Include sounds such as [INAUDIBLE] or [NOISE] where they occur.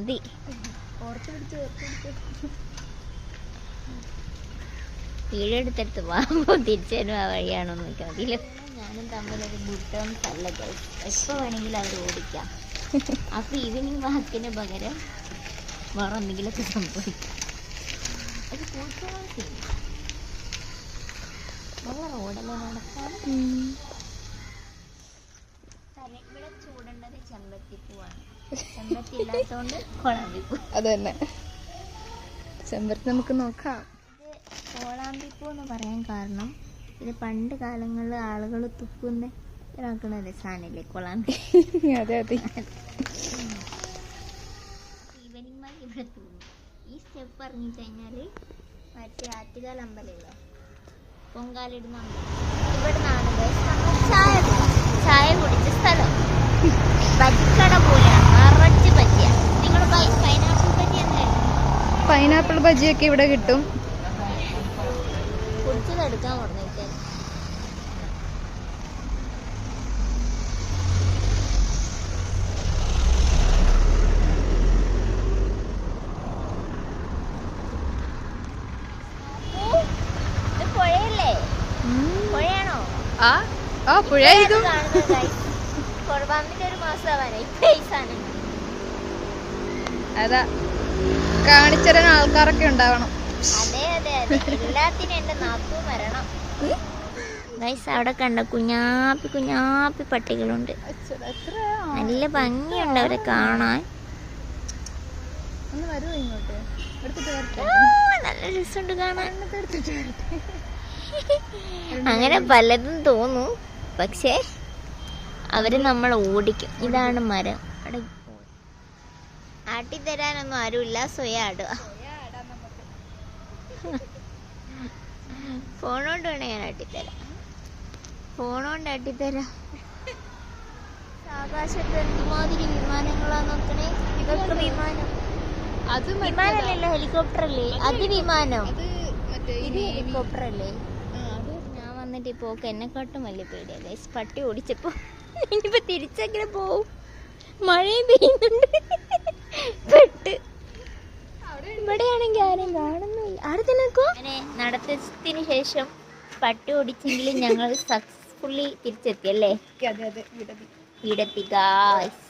മതി. ഓർത്ത് എടുത്തെടുത്ത് പോകുമ്പോൾ തിരിച്ചു വരുമ്പോൾ ആ വഴിയാണോ നോക്കാം അതിൽ ഞാനും തമ്മിലൊരു ഗുഡ് അല്ല എപ്പോൾ വേണമെങ്കിലും അവർ ഓടിക്കാം. അപ്പോൾ ഈവനിങ് വാക്കിന് പകരം വേറെ എന്തെങ്കിലുമൊക്കെ സംഭവിക്കാം. അത് കൂട്ടുകാർ ചെയ്യും നല്ല റോഡല്ലേ നടക്കാൻ അത് തന്നെ ചെമ്പരത്തി നമുക്ക് നോക്കാം. കോളാമ്പിപ്പൂ എന്ന് പറയാൻ കാരണം ഇത് പണ്ട് കാലങ്ങളിൽ ആളുകൾ തുപ്പുന്ന ഇതാക്കുന്ന സാധനമില്ലേ കോളാമ്പി? [LAUGHS] അതെ അതെ. ഈവനിങ് മാർക്ക് ഇവിടെ തൂങ്ങും ഈ സ്റ്റെപ്പ് ഇറങ്ങി കഴിഞ്ഞാൽ മറ്റേ ആറ്റുകാൽ അമ്പലമില്ലേ? പൊങ്കാലിടുന്ന അമ്പലം. ഇവിടെ നിന്നാണ് guys. നമ്മൾ ചായ. ചായ കുടിച്ച സ്ഥലം. പൈനാപ്പിൾ ബജിയൊക്കെ ഇവിടെ കിട്ടും. ആ ആ പുഴ ഇതും അതാ. കാണിച്ചരാൻ ആൾക്കാരൊക്കെ ഉണ്ടാവണം. അതെ അതെ അതെ. എല്ലാത്തിനും എന്റെ നാക്കു മരണം ഗൈസ് അവിടെ കണ്ട കുഞ്ഞാപ്പി കുഞ്ഞാപ്പി പട്ടികളുണ്ട്. നല്ല ഭംഗിയുണ്ട് അവരെ കാണാൻ. നല്ല രസമുണ്ട് കാണാൻ. അങ്ങനെ പലതും തോന്നും. പക്ഷേ അവർ നമ്മൾ ഓടിക്കും. ഇതാണ് മരം. അവിടെ ആട്ടിത്തരാനൊന്നും ആരുമില്ല. സ്വയം ആടുക. ഫോണോണ്ട് വേണേ ഞാൻ അട്ടിത്തരാം ഫോണോണ്ട് അട്ടിത്തരാം ആകാശത്ത് എന്തുമാതിരി വിമാനങ്ങളാ നോക്കണേ? ഇതൊക്കെ വിമാനം. അത് വിമാനമല്ലല്ലോ ഹെലികോപ്റ്റർ അല്ലേ അത് വിമാനം ഇത് ഹെലികോപ്റ്റർ അല്ലേ ഞാൻ വന്നിട്ട് ഇപ്പൊ എന്നെ എന്നെക്കാട്ടും വലിയ പേടിയാ. ഗൈസ് പട്ടി ഓടിച്ചപ്പോ [LAUGHS] ഇനിയിപ്പോ തിരിച്ചെങ്ങനെ പോവും? മഴയും പെയ്യുന്നുണ്ട്. അങ്ങനെ നടത്തത്തിന് ശേഷം പട്ടി ഓടിച്ചെങ്കിലും ഞങ്ങൾ സക്സസ്ഫുള്ളി തിരിച്ചെത്തി അല്ലേ വീടെത്തി ഗായ്സ്